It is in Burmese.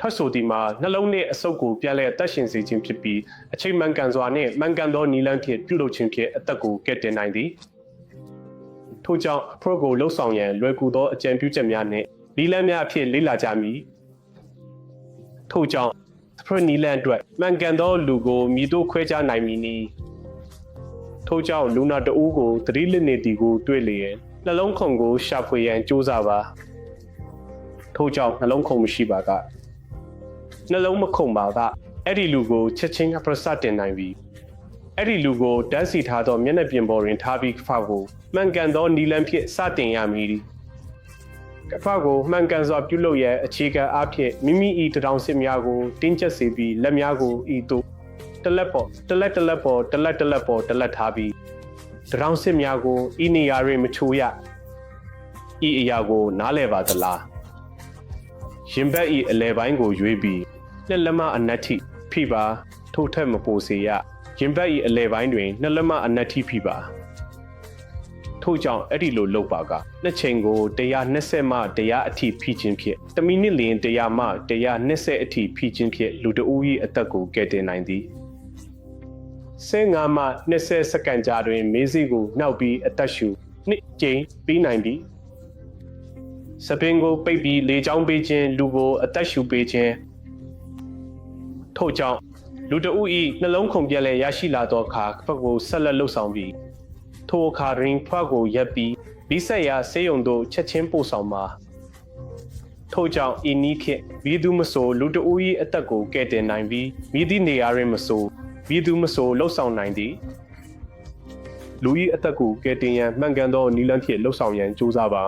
ထပ်ဆိုဒီမှာနှလုံးနှင့်အဆုပ်ကိုပြန်လည်အသက်ရှင်စေခြင်းဖြစ်ပြီးအချိန်မှန်ကန်စွာနှင့်မှန်ကန်သောနည်းလမ်းဖြင့်ပြုလုပ်ခြင်းဖြင့်အသက်ကိုကယ်တင်နိုင်သည်ထို့ကြောင့် approach ကိုလှုပ်ဆောင်ရန်လွယ်ကူသောအကြံပြုချက်များနှင့်နည်းလမ်းများအဖြစ်လေ့လာကြမည်ထို့ကြောင့် approach နည်းလမ်းအတွက်မှန်ကန်သောလူကိုမြည်တို့ခွဲခြားနိုင်မည်နည်းထို့ကြောင့်လူနာတဦးကိုသတိလစ်နေသည်ကိုတွေ့လျင်နှလုံးခုန်ကိုရှာဖွေရန်ကြိုးစားပါထို့ကြောင့်နှလုံးခုန်မရှိပါက နှလုံးမခုန်ပါကအဲ့ဒီလူကိုချက်ချင်းပရစတင်နိုင်ပြီအဲ့ဒီလူကိုတန်းစီထားသောမျက်နှာပြင်ပေါ်တွင်ထားပြီးကဖကိုမှန်ကန်သောနီလန်ဖြင့်စတင်ရမည်ကဖကိုမှန်ကန်စွာပြုလုပ်ရန်အခြေခံအားဖြင့်မိမိ၏တထောင်စစ်များကိုတင်းကျပ်စေပြီးလက်များကိုဤသို့တလက်ပေါ်တလက်တလက်ပေါ်တလက်တလက်ပေါ်တလက်ထားပြီးတထောင်စစ်များကိုဤနေရာတွင်မချိုးရဤအရာကိုနားလည်ပါသလားရင်ဘတ်ဤအလဲပိုင်းကိုရွေးပြီး နှစ်လက်မအနက်ထိဖိပါထို့ထက်မပိုစေရရင်ဘတ်ဤအလဲပိုင်းတွင်နှစ်လက်မအနက်ထိဖိပါထို့ကြောင့်အဲ့ဒီလိုလုပ်ပါကနှစ်ချိန်ကို120မှ100အထိဖိခြင်းဖြင့်1မိနစ်လျင်100မှ120အထိဖိခြင်းဖြင့်လူတဦး၏အသက်ကိုကယ်တင်နိုင်သည်15မှ20စက္ကန့်ကြာတွင်မေးစီကိုနှောက်ပြီးအသက်ရှူနှစ်ကြိမ်ပြီးနိုင်ပြီစပင်ကိုပိတ်ပြီးလေချောင်းပေးခြင်းလူကိုအသက်ရှူပေးခြင်း ထို့ကြောင့်လူတဦးဤနှလုံးခုန်ပြက်လဲရရှိလာသောအခါဖက်ကိုဆက်လက်လှုပ်ဆောင်ပြီးထိုအခါတွင်ဖွက်ကိုရက်ပြီးဘိဆက်ရာဆေးရုံသို့ချက်ချင်းပို့ဆောင်ပါထို့ကြောင့်ဤနီးဖြင့်မိသူမဆိုလူတဦးဤအသက်ကိုကယ်တင်နိုင်ပြီးမိသည့်နေရာတွင်မဆိုမိသူမဆိုလှုပ်ဆောင်နိုင်သည်လူဤအသက်ကိုကယ်တင်ရန်မှန်ကန်သောနည်းလမ်းဖြင့်လှုပ်ဆောင်ရန်ကြိုးစားပါ